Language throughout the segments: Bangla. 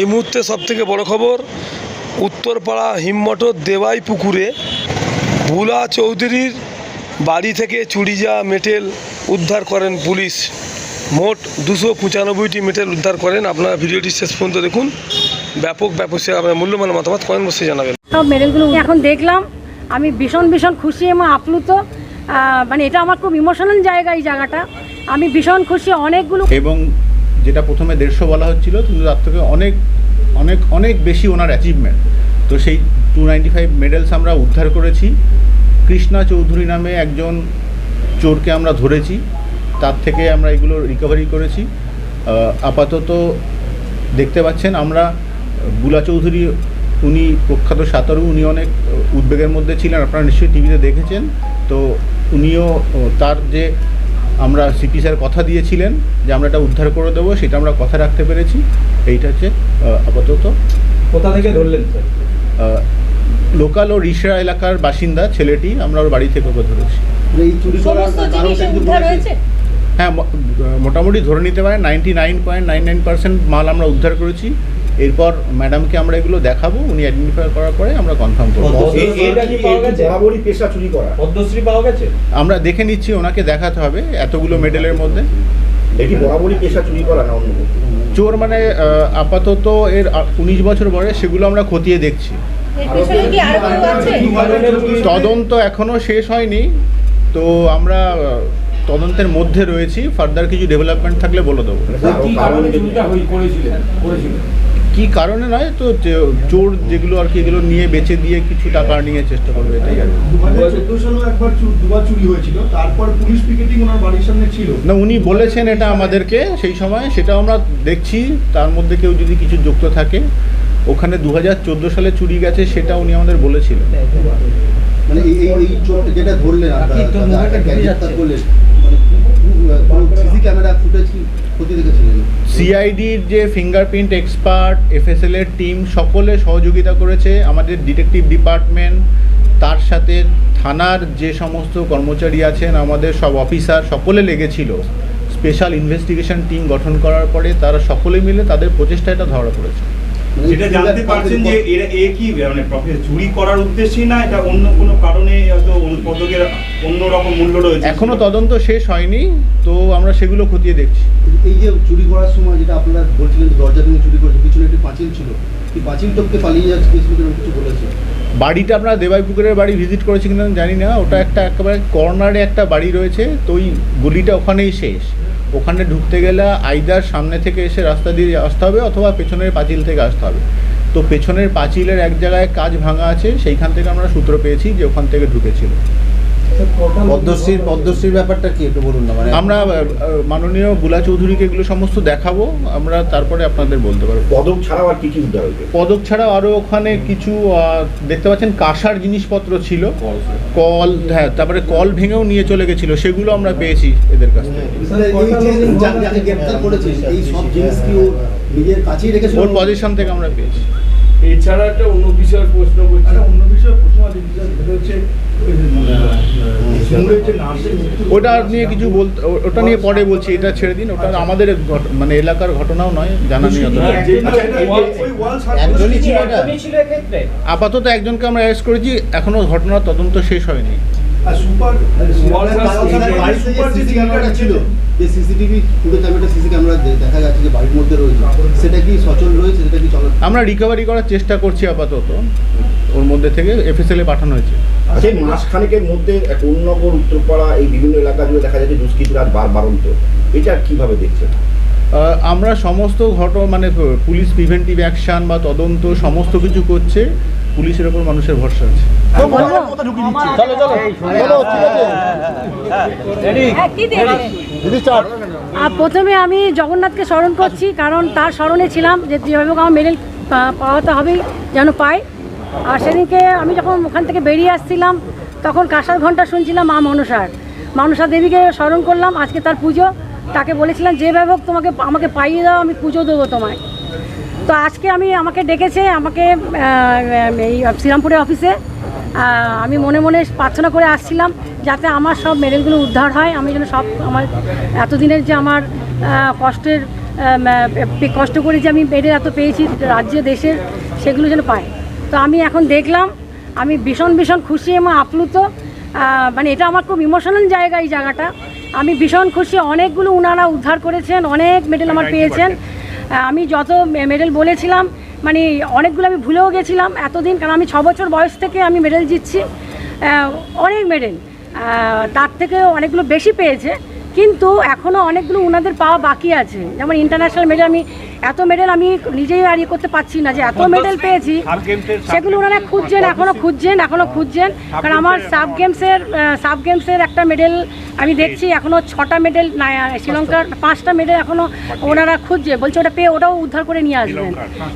এই মুহূর্তে সবথেকে বড় খবর উত্তরপাড়া হিমমটর দেওয়াই পুকুরে ভুলা চৌধুরীর বাড়ি থেকে চুরি চুড়িজা মেটেল উদ্ধার করেন পুলিশ। মোট দুশো পঁচানব্বইটি মেটেল উদ্ধার করেন। আপনারা ভিডিওটি শেষ পর্যন্ত দেখুন। ব্যাপক ব্যাপক সে আপনার মূল্যবান মতামত কমেন্ট বসে জানাবেন। সব মেডেলগুলো এখন দেখলাম আমি ভীষণ ভীষণ খুশি এবং আপ্লুত। মানে এটা আমার খুব ইমোশনাল জায়গা এই জায়গাটা। আমি ভীষণ খুশি অনেকগুলো এবং যেটা প্রথমে দেড়শো বলা হচ্ছিল, কিন্তু তার থেকে অনেক অনেক অনেক বেশি ওনার অ্যাচিভমেন্ট তো সেই টু নাইনটি ফাইভ মেডেলস আমরা উদ্ধার করেছি। কৃষ্ণা চৌধুরী নামে একজন চোরকে আমরা ধরেছি। তার থেকে আমরা এগুলো রিকভারি করেছি। আপাতত দেখতে পাচ্ছেন আমরা, বুলা চৌধুরী, উনি প্রখ্যাত সাঁতারু, উনি অনেক উদ্বেগের মধ্যে ছিলেন। আপনারা নিশ্চয়ই টিভিতে দেখেছেন। তো উনিও তার যে আমরা সিপি স্যার কথা দিয়েছিলেন যে আমরা এটা উদ্ধার করে দেবো সেটা আমরা কথা রাখতে পেরেছি। এইটা হচ্ছে আপাতত। কোথা থেকে ধরলেন লোকাল ও রিসরা এলাকার বাসিন্দা ছেলেটি আমরা ওর বাড়ি থেকে ওকে ধরেছি। বলেছে? হ্যাঁ মোটামুটি ধরে নিতে পারেন ninety nine point nine nine percent মাল আমরা উদ্ধার করেছি। এরপর ম্যাডামকে আমরা এগুলো দেখাবো উনি আইডেন্টিফাই করার পরে আমরা কনফার্ম করব। এটা কি পাওয়া গেছে? বরাবরই পেশা চুরি করা। পদ্মশ্রী পাওয়া গেছে? আমরা দেখে নিচ্ছি ওনাকে দেখাতে হবে এতগুলো মেডেলের মধ্যে। এটি বরাবরই পেশা চুরি করা না অন্য চোর মানে আপাতত এর উনিশ বছর বয়স সেগুলো আমরা খতিয়ে দেখছি। তদন্ত এখনও শেষ হয়নি তো আমরা তদন্তের মধ্যে রয়েছি। ফার্দার কিছু ডেভেলপমেন্ট থাকলে বলে দেবো। কি কারণে নয় তো চোর যেগুলো আর কি এগুলো নিয়ে বেচে দিয়ে কিছু টাকা নিয়ে চেষ্টা করবে এটাই আর কি। দু হাজার চোদ্দ সালেও একবার চু- দুবার চুরি হয়েছিল তারপর পুলিশ পিকেটিং ওনার বাড়ির সামনে ছিল। না উনি বলেছেন এটা আমাদেরকে সেই সময় সেটা আমরা দেখছি তার মধ্যে কেউ যদি কিছু যুক্ত থাকে ওখানে দু হাজার চোদ্দ সালে চুরি গেছে সেটা উনি আমাদের বলেছিলেন। মানে এই যেটা ধরলেন মানে ক্যামেরা ফুটেজ কি ক্ষতি দেখেছিলেন? সিআইডির যে ফিঙ্গারপ্রিন্ট এক্সপার্ট এফএসএল এর টিম সকলে সহযোগিতা করেছে। আমাদের ডিটেকটিভ ডিপার্টমেন্ট তার সাথে থানার যে সমস্ত কর্মচারী আছেন, আমাদের সব অফিসার সকলে লেগেছিল। স্পেশাল ইনভেস্টিগেশন টিম গঠন করার পরে তারা সকলে মিলে তাদের প্রচেষ্টা এটা ধরা পড়েছে। যেটা জানতে পারছেন যে এরা এ কি মানে প্রফেস চুরি করার উদ্দেশ্যে না এটা অন্য কোনো কারণে হয়তো অন্য পদকের অন্যরকম মূল্য রয়েছে? এখনও তদন্ত শেষ হয়নি তো আমরা সেগুলো খতিয়ে দেখছি। এই যে চুরি করার সময় যেটা আপনারা বলছিলেন যে দরজা ভেঙে চুরি করেছে পিছনে একটি পাঁচিল ছিল। এই পাঁচিল টপকে পালিয়ে যাচ্ছে কিছু বলেছে? বাড়িটা আপনারা দেবাইপুকুরের বাড়ি ভিজিট করেছি কিনা জানি না ওটা একটা একেবারে কর্নারে একটা বাড়ি রয়েছে তো ওই গলিটা ওখানেই শেষ। ওখানে ঢুকতে গেলে আইদার সামনে থেকে এসে রাস্তা দিয়ে আসতে হবে অথবা পেছনের পাঁচিল থেকে আসতে হবে। তো পেছনের পাঁচিলের এক জায়গায় কাজ ভাঙা আছে, সেইখান থেকে আমরা সূত্র পেয়েছি যে ওখান থেকে ঢুকেছিল। পদ্মশ্রীর পদ্মশ্রীর ব্যাপারটা কি একটু বলুন না? মানে আমরা মাননীয় বুলা চৌধুরীকে এগুলো সমস্ত দেখাবো আমরা তারপরে আপনাদের বলতে পারব। পদক ছাড়াও আর কি কি উদ্ধার পদক ছাড়াও আরও ওখানে কিছু দেখতে পাচ্ছেন কাঁসার জিনিসপত্র ছিল। কল হ্যাঁ তারপরে কল ভেঙেও নিয়ে চলে গেছিল সেগুলো আমরা পেয়েছি এদের কাছ থেকে। ওর পজিশন থেকে আমরা পেয়েছি। এছাড়া একটা অন্য বিষয়ের প্রশ্ন করছি। অন্য বিষয়ে প্রশ্ন আছে সেটা হচ্ছে ওটা নিয়ে কিছু বলতে ওটা নিয়ে পরে বলছি এটা ছেড়ে দিন ওটা আমাদের মানে এলাকার ঘটনাও নয় জানা নেই। আচ্ছা, আপাতত একজনকে আমরা অ্যারেস্ট করেছি এখনও ঘটনার তদন্ত শেষ হয়নি। আর সুপার ওয়াল যে ক্যামেরাটা ছিল যে সিসিটিভি সিসি ক্যামেরা দেখা যাচ্ছে যে বাড়ির মধ্যে রয়েছে। সেটা কি সচল রয়েছে সেটা কি চল আমরা রিকভারি করার চেষ্টা করছি আপাতত। ওর মধ্যে থেকে এফএসএল এ পাঠানো হয়েছে। আচ্ছা এই মাসখানেকের মধ্যে কোন্নগর উত্তরপাড়া এই বিভিন্ন এলাকা জুড়ে দেখা যাচ্ছে দুষ্কৃতীরা বার বারন্ত। এটা কীভাবে দেখছেন? আমরা সমস্ত ঘট মানে পুলিশ প্রিভেন্টিভ অ্যাকশন বা তদন্ত সমস্ত কিছু করছে। পুলিশের ওপর মানুষের ভরসা আছে। আর প্রথমে আমি জগন্নাথকে স্মরণ করছি কারণ তার স্মরণে ছিলাম যে যেভাবে হোক আমার মেডেল পাওয়াতে হবেই যেন পাই। আর সেদিনকে আমি যখন ওখান থেকে বেরিয়ে আসছিলাম তখন কাঁসার ঘণ্টা শুনছিলাম মা মনসার। মনসা দেবীকে স্মরণ করলাম আজকে তার পুজো। তাকে বলেছিলাম যেভাবে হোক তোমাকে আমাকে পাইয়ে দাও আমি পুজো দেবো তোমায়। তো আজকে আমি আমাকে ডেকেছে আমাকে এই শ্রীরামপুরের অফিসে আমি মনে মনে প্রার্থনা করে আসছিলাম যাতে আমার সব মেডেলগুলো উদ্ধার হয়। আমি যেন সব আমার এতদিনের যে আমার কষ্টের কষ্ট করে যে আমি মেডেল এত পেয়েছি রাজ্যে দেশের সেগুলো যেন পায়। তো আমি এখন দেখলাম আমি ভীষণ ভীষণ খুশি এবং আপ্লুত। মানে এটা আমার খুব ইমোশনাল জায়গা এই জায়গাটা। আমি ভীষণ খুশি অনেকগুলো উনারা উদ্ধার করেছেন অনেক মেডেল আমার পেয়েছেন। আমি যত মেডেল বলেছিলাম মানে অনেকগুলো আমি ভুলেও গেছিলাম এতদিন, কারণ আমি ছ বছর বয়স থেকে আমি মেডেল জিতছি। অনেক মেডেল তার থেকে অনেকগুলো বেশি পেয়েছে, কিন্তু এখনও অনেকগুলো ওনাদের পাওয়া বাকি আছে। যেমন ইন্টারন্যাশনাল মেডেল আমি এত মেডেল আমি নিজেই আর ইয়ে করতে পারছি না যে এত মেডেল পেয়েছি। সেগুলো ওনারা খুঁজছেন এখনও খুঁজছেন এখনও খুঁজছেন। কারণ আমার সাব গেমসের সাব গেমসের একটা মেডেল আমি দেখছি এখনও ছটা মেডেল শ্রীলঙ্কার পাঁচটা। মেডেল এখনও ওনারা খুঁজছে। বলছে ওটা পেয়ে ওটাও উদ্ধার করে নিয়ে আসবেন।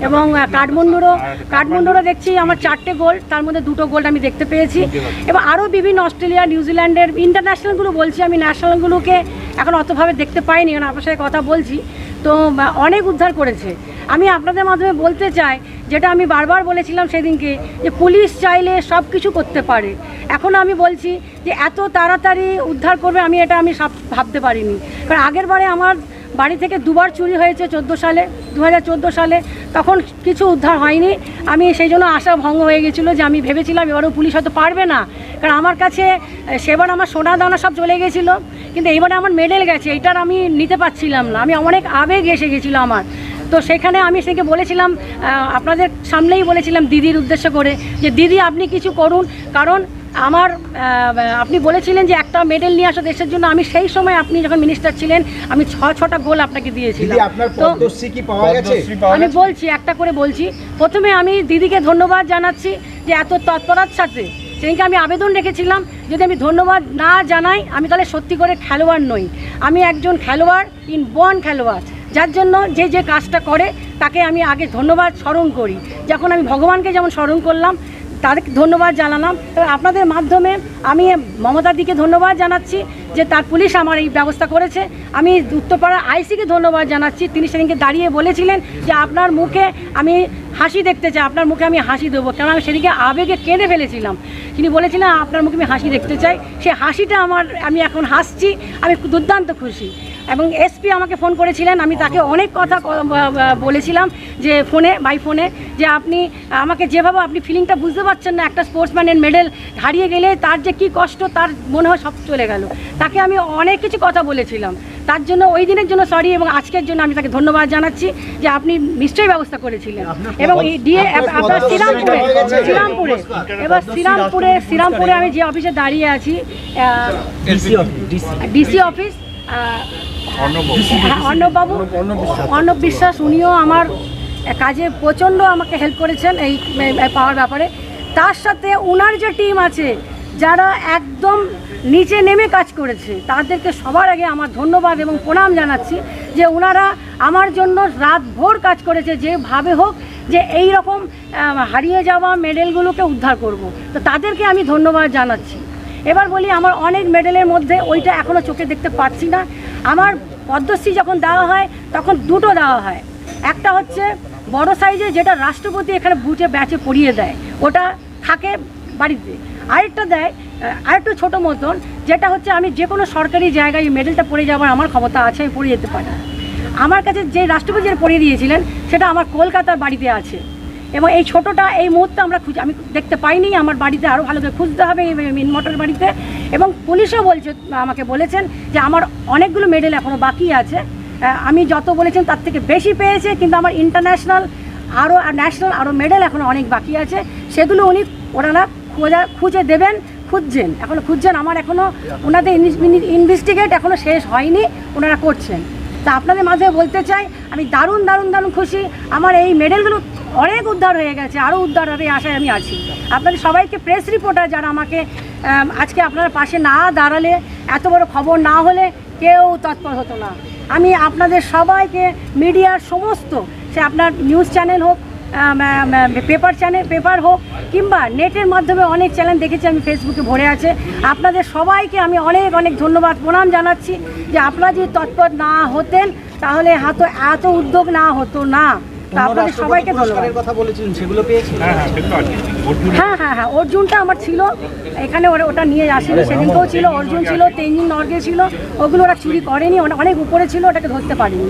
এবং কাঠমান্ডুরও কাঠমান্ডুরও দেখছি আমার চারটে গোল্ড তার মধ্যে দুটো গোল্ড আমি দেখতে পেয়েছি। এবং আরও বিভিন্ন অস্ট্রেলিয়া নিউজিল্যান্ডের ইন্টারন্যাশনালগুলো বলছি আমি ন্যাশনালগুলোকে এখন অতভাবে দেখতে পাইনি কারণ আপনার সাথে কথা বলছি। তো অনেক উদ্ধার করেছে। আমি আপনাদের মাধ্যমে বলতে চাই, যেটা আমি বারবার বলেছিলাম সেদিনকে, যে পুলিশ চাইলে সব কিছু করতে পারে। এখন আমি বলছি যে এত তাড়াতাড়ি উদ্ধার করবে, আমি এটা আমি ভাবতে পারিনি। কারণ আগের বারে আমার বাড়ি থেকে দুবার চুরি হয়েছে চোদ্দ সালে দু হাজার চোদ্দ সালে। তখন কিছু উদ্ধার হয়নি। আমি সেই জন্য আশা ভঙ্গ হয়ে গেছিল যে আমি ভেবেছিলাম এবারও পুলিশ হয়তো পারবে না। কারণ আমার কাছে সেবার আমার সোনা দানা সব চলে গেছিল। কিন্তু এবারে আমার মেডেল গেছে এটার আমি নিতে পারছিলাম না। আমি অনেক আবেগ এসে গেছিল আমার। তো সেখানে আমি সেকে বলেছিলাম আপনাদের সামনেই বলেছিলাম দিদির উদ্দেশ্য করে যে, দিদি, আপনি কিছু করুন। কারণ আমার আপনি বলেছিলেন যে একটা মেডেল নিয়ে আসো দেশের জন্য আমি সেই সময় আপনি যখন মিনিস্টার ছিলেন আমি ছ ছটা গোল আপনাকে দিয়েছিলাম। তো পদ্মশ্রী কি পাওয়া গেছে? আমি বলছি একটা করে বলছি। প্রথমে আমি দিদিকে ধন্যবাদ জানাচ্ছি যে এত তৎপরতার সাথে সেদিনকে আমি আবেদন রেখেছিলাম যদি আমি ধন্যবাদ না জানাই আমি তাহলে সত্যি করে খেলোয়াড় নই। আমি একজন খেলোয়াড় ইন বন খেলোয়াড়। যার জন্য যে যে কাজটা করে তাকে আমি আগে ধন্যবাদ স্মরণ করি। যখন আমি ভগবানকে যেমন স্মরণ করলাম তাদেরকে ধন্যবাদ জানালাম। আপনাদের মাধ্যমে আমি মমতাদিকে ধন্যবাদ জানাচ্ছি। যে তার পুলিশ আমার এই ব্যবস্থা করেছে। আমি উত্তরপাড়া আইসিকে ধন্যবাদ জানাচ্ছি। তিনি সেদিনকে দাঁড়িয়ে বলেছিলেন যে আপনার মুখে আমি হাসি দেখতে চাই, আপনার মুখে আমি হাসি দেবো। কারণ আমি সেদিকে আবেগে কেঁদে ফেলেছিলাম। তিনি বলেছিলেন, আপনার মুখে আমি হাসি দেখতে চাই। সে হাসিটা আমার, আমি এখন হাসছি, আমি দুর্দান্ত খুশি। এবং এসপি আমাকে ফোন করেছিলেন, আমি তাকে অনেক কথা বলেছিলাম যে ফোনে, বাই ফোনে, যে আপনি, আমাকে যেভাবে আপনি ফিলিংটা বুঝতে পারছেন না, একটা স্পোর্টসম্যানের মেডেল হারিয়ে গেলে তার যে কি কষ্ট, তার মনে হয় সব চলে গেল। তাকে আমি অনেক কিছু কথা বলেছিলাম। তার জন্য ওই দিনের জন্য সরি এবং আজকের জন্য আমি তাকে ধন্যবাদ জানাচ্ছি যে আপনি নিশ্চয়ই ব্যবস্থা করেছিলেন। এবং এই ডিএ আপনার শ্রীরামপুরে শ্রীরামপুরে এবার শ্রীরামপুরে শ্রীরামপুরে আমি যে অফিসে দাঁড়িয়ে আছি ডিসি অফিস হ্যাঁ, অর্ণববাবু অর্ণব বিশ্বাস। উনিও আমার কাজে প্রচণ্ড আমাকে হেল্প করেছেন এই এই পাওয়ার ব্যাপারে। তার সাথে ওনার যে টিম আছে যারা একদম নিচে নেমে কাজ করেছে, তাদেরকে সবার আগে আমার ধন্যবাদ এবং প্রণাম জানাচ্ছি যে ওনারা আমার জন্য রাত ভোর কাজ করেছে যেভাবে হোক যে এই রকম হারিয়ে যাওয়া মেডেলগুলোকে উদ্ধার করব। তো তাদেরকে আমি ধন্যবাদ জানাচ্ছি। এবার বলি, আমার অনেক মেডেলের মধ্যে ওইটা এখনও চোখে দেখতে পাচ্ছি না। আমার পদ্মশ্রী যখন দেওয়া হয়, তখন দুটো দেওয়া হয়। একটা হচ্ছে বড় সাইজে যেটা রাষ্ট্রপতি এখানে বুঝে ব্যাচে পড়িয়ে দেয়, ওটা থাকে বাড়িতে। আরেকটা দেয় আরেকটু ছোটো মতন, যেটা হচ্ছে আমি যে কোনো সরকারি জায়গায় মেডেলটা পড়ে যাওয়ার আমার ক্ষমতা আছে, আমি পড়ে যেতে পারি। আমার কাছে যে রাষ্ট্রপতি পড়িয়ে দিয়েছিলেন, সেটা আমার কলকাতার বাড়িতে আছে। এবং এই ছোটোটা, এই মুহূর্তে আমরা খুঁজে, আমি দেখতে পাইনি, আমার বাড়িতে আরও ভালো করে খুঁজতে হবে, এই মিনমোটর বাড়িতে। এবং পুলিশও বলছে, আমাকে বলেছেন যে আমার অনেকগুলো মেডেল এখনও বাকি আছে। আমি যত বলেছেন তার থেকে বেশি পেয়েছে, কিন্তু আমার ইন্টারন্যাশনাল আরও ন্যাশনাল আরও মেডেল এখনও অনেক বাকি আছে। সেগুলো উনি, ওনারা খোঁজা, খুঁজে দেবেন, খুঁজছেন। এখনও খুঁজছেন, আমার এখনও ওনাদের ইনভেস্টিগেট এখনও শেষ হয়নি, ওনারা করছেন। তা আপনাদের মাঝে বলতে চাই, আমি দারুণ দারুণ দারুণ খুশি। আমার এই মেডেলগুলো অনেক উদ্ধার হয়ে গেছে আরও উদ্ধার হবে আশায় আমি আছি। আপনাদের সবাইকে প্রেস রিপোর্টার যারা আমাকে আজকে আপনার পাশে না দাঁড়ালে, এত বড় খবর না হলে কেউ তৎপর হতো না। আমি আপনাদের সবাইকে, মিডিয়ার সমস্ত, সে আপনার নিউজ চ্যানেল হোক পেপার চ্যানেল পেপার হোক কিংবা নেটের মাধ্যমে অনেক চ্যানেল দেখেছি আমি ফেসবুকে ভরে আছে। আপনাদের সবাইকে আমি অনেক অনেক ধন্যবাদ প্রণাম জানাচ্ছি যে আপনারা যদি তৎপর না হতেন তাহলে হাতো এত উদ্যোগ না হতো না। তা আপনাদের সবাইকে ধন্যবাদ। কথা বলেছিলেন হ্যাঁ হ্যাঁ হ্যাঁ অর্জুনটা আমার ছিল। এখানে ওরা ওটা নিয়ে আসেনি সেদিনকেও ছিল অর্জুন ছিল তেঞ্জিন নর্গে ছিল ওগুলো ওরা চুরি করেনি অনেক উপরে ছিল ওটাকে ধরতে পারিনি।